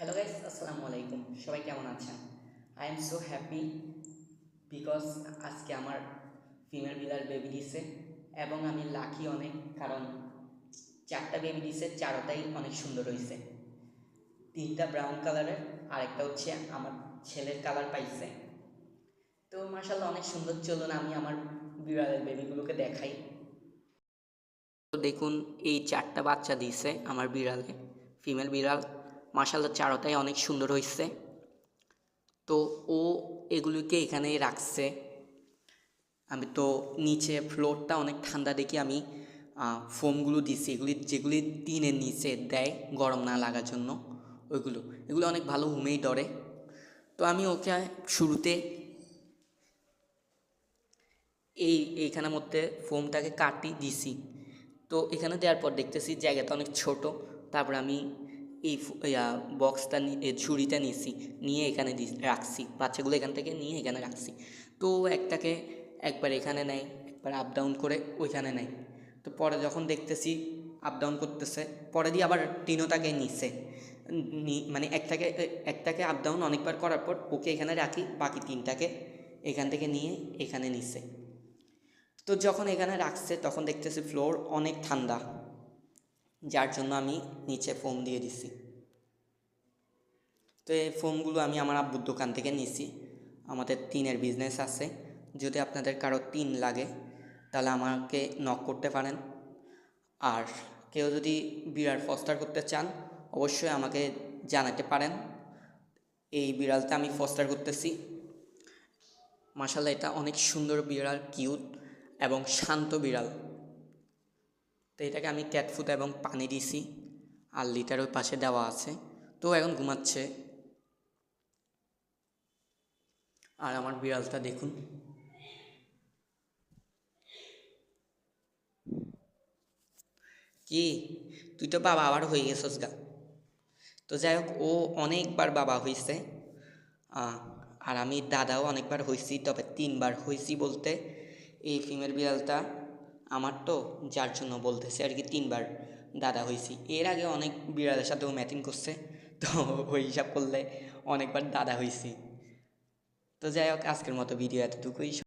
Hello guys আসসালামু আলাইকুম সবাই কেমন আছেন? I am so happy because আজকে আমার ফিমেল বিলার বেবি দিছে এবং আমি লাকি অনেক কারণ চারটা বেবি দিছে, চারোটাই অনেক সুন্দর হয়েছে তিনটা ব্রাউন কালারের আরেকটা হচ্ছে আমার ছেলের কালার পাইছে। তো মার্শাল্লাহ অনেক সুন্দর, চলুন আমি আমার বিড়ালের বেবিগুলোকে দেখাই। তো দেখুন, এই চারটা বাচ্চা দিয়েছে আমার বিড়ালে ফিমেল বিড়াল। মার্শাল্লাহ চারোটাই অনেক সুন্দর হয়েছে তো ও এগুলিকে এখানে রাখছে। আমি তো নিচে ফ্লোরটা অনেক ঠান্ডা দেখি আমি ফোমগুলো দিছি। এগুলি যেগুলি টিনের নিচে দেয় গরম না লাগার জন্য, ওইগুলো। এগুলো অনেক ভালো হুমেই ধরে তো আমি ওকে শুরুতে এই, এইখানের মধ্যে ফোমটাকে কাটি দিছি। তো এখানে দেওয়ার পর দেখতেছি জায়গাটা অনেক ছোট। তারপর আমি এই বক্সটা নিয়ে ছুরিটা নিয়েছি, নিয়ে এখানে রাখছি। বাচ্চাগুলো এখান থেকে নিয়ে এখানে রাখছি। তো একটাকে একবার এখানে নেয়, একবার আপ ডাউন করে ওইখানে নেয়। তো পরে যখন দেখতেছি আপ ডাউন করতেছে, পরে দিয়ে আবার তিনোটাকে নিচ্ছে নি- মানে একটাকে একটাকে আপ ডাউন অনেকবার করার পর ওকে এখানে রাখি, বাকি তিনটাকে এখান থেকে নিয়ে এখানে নিচ্ছে তো যখন এখানে রাখছে, তখন দেখতেছি ফ্লোর অনেক ঠান্ডা। যার জন্য আমি নিচে ফোম দিয়ে দিছি। তো এই ফোমগুলো আমি আমার আব্বুর দোকান থেকে নিছি। আমাদের টিনের বিজনেস আছে। যদি আপনাদের কারও টিন লাগে, তাহলে আমাকে নক করতে পারেন। আর কেউ যদি বিড়াল ফস্টার করতে চান, অবশ্যই আমাকে জানাতে পারেন। এই বিড়ালটা আমি ফস্টার করতেছি। মাসাল্লাহ এটা অনেক সুন্দর বিড়াল কিউট এবং শান্ত বিড়াল। তো এটাকে আমি ক্যাট ফুড এবং পানি দিছি, আর লিটার ওই পাশে দেওয়া আছে। তো এখন ঘুমাচ্ছে। আর আমার বিড়ালটা দেখুন। কি? তুই তো বাবা আবার হয়ে গেছস গা। তো যাই হোক, ও অনেকবার বাবা হয়েছে আর আমি দাদাও অনেকবার হয়েছি তবে তিনবার হয়েছি বলতে। এই ফিমেল বিড়ালটা আমার তো যার জন্য বলতেছে আর কি তিনবার দাদা হয়েছি এর আগে অনেক বিড়ালের সাথেও ম্যাথিং করছে, তো ওই হিসাব করলে অনেকবার দাদা হয়েছি তো যাই হোক, আজকের মতো ভিডিও এতটুকুই।